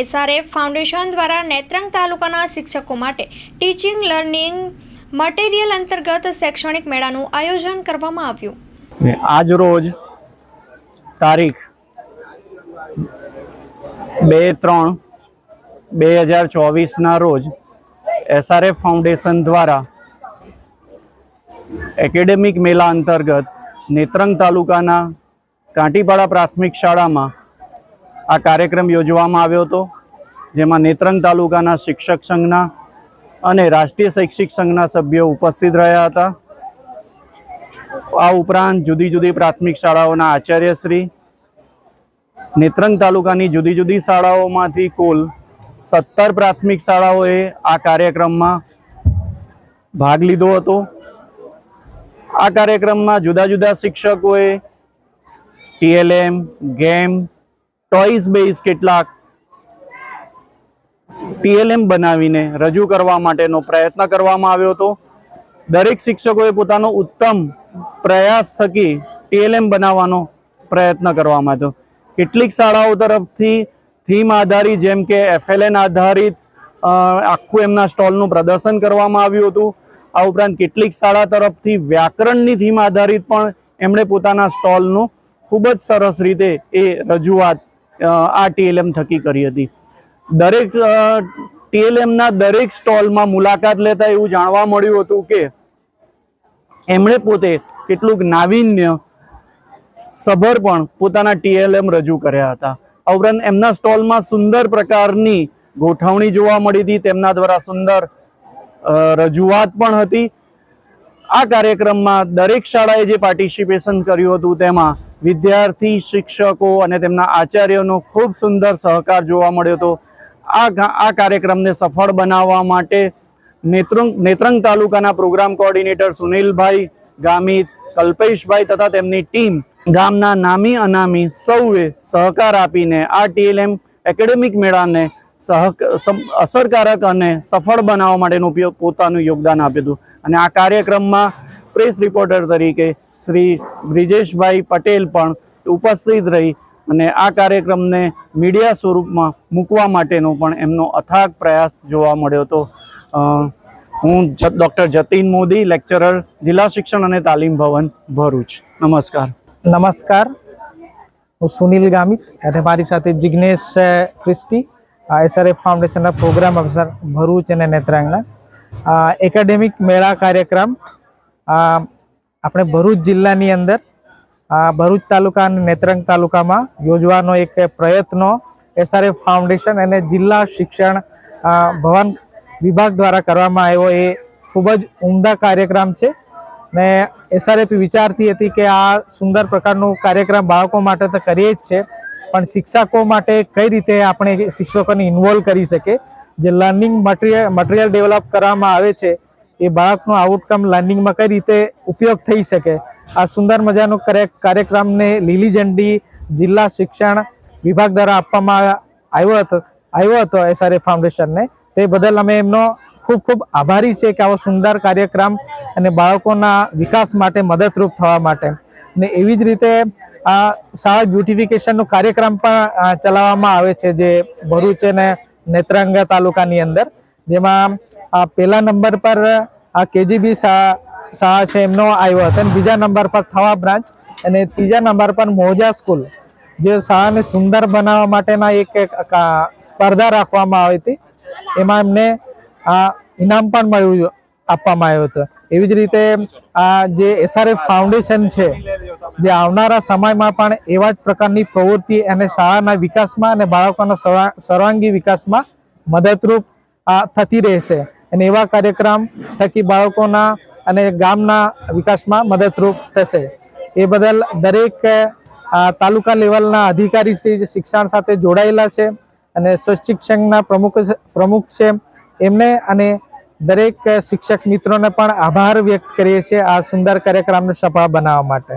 SRF foundation દ્વારા નેત્રંગ તાલુકાના શિક્ષકો માટે ટીચિંગ લર્નિંગ મટીરિયલ અંતર્ગત શૈક્ષણિક મેળાનું આયોજન કરવામાં આવ્યું. આજ રોજ તારીખ બે ત્રણ બે હજાર ચોવીસના રોજ એસઆરએફ ફાઉન્ડેશન દ્વારા એકેડેમિક મેળા અંતર્ગત નેત્રંગ તાલુકાના કાંટીપાડા પ્રાથમિક શાળામાં આ કાર્યક્રમ યોજવામાં આવ્યો હતો. જેમાં નેત્રંગ તાલુકાના શિક્ષક સંઘના અને રાષ્ટ્રીય શૈક્ષિક સંઘના સભ્યો ઉપસ્થિત રહ્યા હતા. આ ઉપરાંત જુદી જુદી પ્રાથમિક શાળાઓના આચાર્યશ્રી, નેત્રંગ તાલુકાની જુદી જુદી શાળાઓમાંથી કુલ સત્તર પ્રાથમિક શાળાઓએ આ કાર્યક્રમમાં ભાગ લીધો હતો. આ કાર્યક્રમમાં જુદા જુદા શિક્ષકોએ ટીએલએમ, ગેમ ટોઈસ બેઝ કેટલાક ટીએલએમ બનાવીને રજૂ કરવા માટેનો પ્રયત્ન કરવામાં આવ્યો હતો. દરેક શિક્ષકોએ પોતાનો ઉત્તમ પ્રયાસ થકી ટીએલએમ બનાવવાનો પ્રયત્ન કરવામાં આવ્યો. કેટલીક શાળાઓ તરફથી થીમ આધારિત, જેમ કે એફએલએન આધારિત આખું એમના સ્ટોલનું પ્રદર્શન કરવામાં આવ્યું હતું. આ ઉપરાંત કેટલીક શાળા તરફથી વ્યાકરણની થીમ આધારિત પણ એમણે પોતાના સ્ટોલનું ખૂબ જ સરસ રીતે એ રજૂઆત આ ટીએલએમ થકી કરી હતી. દરેક ટીએલએમના દરેક સ્ટોલમાં મુલાકાત લેતા એવું જાણવા મળ્યું હતું કે એમણે પોતે કેટલુંક નાવીન્ય સભર પણ પોતાના ટીએલએમ રજૂ કર્યા હતા. ઉપરાંત એમના સ્ટોલમાં સુંદર પ્રકારની ગોઠવણી જોવા મળી હતી. તેમના દ્વારા સુંદર રજૂઆત પણ હતી. આ કાર્યક્રમમાં દરેક શાળાએ જે પાર્ટિસિપેશન કર્યું હતું તેમાં વિદ્યાર્થી, શિક્ષકો અને તેમના આચાર્યોનો ખૂબ સુંદર સહકાર જોવા મળ્યો હતો. આ આ કાર્યક્રમને સફળ બનાવવા માટે નેત્રંગ નેત્રંગ તાલુકાના પ્રોગ્રામ કોઓર્ડિનેટર સુનિલભાઈ ગામિત કલ્પેશભાઈ તથા તેમની ટીમ ગામના નામી અનામી સૌએ સહકાર આપીને આ ટીએલએમ એકેડેમિક મેળાને સહક અસરકારક અને સફળ બનાવવા માટેનું પોતાનું યોગદાન આપ્યું હતું. અને આ કાર્યક્રમમાં પ્રેસ રિપોર્ટર તરીકે શ્રી બ્રિજેશભાઈ પટેલ પણ ઉપસ્થિત રહી અને આ કાર્યક્રમને મીડિયા સ્વરૂપમાં મૂકવા માટેનો પણ એમનો અથાગ પ્રયાસ જોવા મળ્યો હતો. હું ડૉક્ટર જતીન મોદી લેક્ચરર જિલ્લા શિક્ષણ અને તાલીમ ભવન ભરૂચ. નમસ્કાર. નમસ્કાર. હું સુનિલ ગામિત અને મારી સાથે અ, ક્રિસ્ટી એસઆરએફ ફાઉન્ડેશનના પ્રોગ્રામ અફસર ભરૂચ અને નેત્રાંગના. એકેડેમિક મેળા કાર્યક્રમ આપણે ભરૂચ જિલ્લાની અંદર અ, ભરૂચ તાલુકા અને નેત્રંગ તાલુકામાં યોજવાનો એક પ્રયત્નો એસઆરએફ ફાઉન્ડેશન અને જિલ્લા શિક્ષણ ભવન વિભાગ દ્વારા કરવામાં આવ્યો. એ ખૂબ જ ઉમદા કાર્યક્રમ છે. ને એસઆરએફ વિચારતી હતી કે આ સુંદર પ્રકારનું કાર્યક્રમ બાળકો માટે તો કરીએ જ છે પણ શિક્ષકો માટે કઈ રીતે આપણે શિક્ષકોને ઇન્વોલ્વ કરી શકીએ? જે લર્નિંગ મટીરિયલ મટીરિયલ ડેવલપ કરવામાં આવે છે એ બાળકનું આઉટકમ લર્નિંગમાં કઈ રીતે ઉપયોગ થઈ શકે? આ સુંદર મજાનો કાર્ય- કાર્યક્રમને લીલી ઝંડી જિલ્લા શિક્ષણ વિભાગ દ્વારા આપવામાં આવ્યો હતો આવ્યો હતો એસઆરએ ફાઉન્ડેશનને તે બદલ અમે એમનો ખૂબ ખૂબ આભારી છે કે આવો સુંદર કાર્યક્રમ અને બાળકોના વિકાસ માટે મદદરૂપ થવા માટે. ને એવી જ રીતે આ શાળા બ્યુટિફિકેશનનો કાર્યક્રમ પણ ચલાવવામાં આવે છે જે ભરૂચ અને નેત્રંગા તાલુકાની અંદર. જેમાં આ પહેલા નંબર પર આ કેજીબી શાળા છે, એમનો આવ્યો હતો. અને બીજા નંબર પર થવા બ્રાન્ચ. અને ત્રીજા નંબર પર મોજા સ્કૂલ, જે શાળાને સુંદર બનાવવા માટેના એક એક સ્પર્ધા રાખવામાં આવી હતી. એમાં એમને આ ઇનામ પણ મળ્યું આપવામાં આવ્યો હતો. એવી જ રીતે આ જે એસઆરએફ ફાઉન્ડેશન છે, જે આવનારા સમયમાં પણ એવા જ પ્રકારની પ્રવૃત્તિ અને શાળાના વિકાસમાં અને બાળકોના સર્વા- સર્વાંગી વિકાસમાં મદદરૂપ આ થતી રહેશે. અને એવા કાર્યક્રમ થકી બાળકોના અને ગામના વિકાસમાં મદદરૂપ થશે. એ બદલ દરેક તાલુકા લેવલના અધિકારી શ્રી શિક્ષણ સાથે જોડાયેલા છે અને સ્વચ્છિક સંઘના પ્રમુખ પ્રમુખ છે, એમને અને દરેક શિક્ષક મિત્રોને પણ આભાર વ્યક્ત કરીએ છીએ આ સુંદર કાર્યક્રમને સફળ બનાવવા માટે.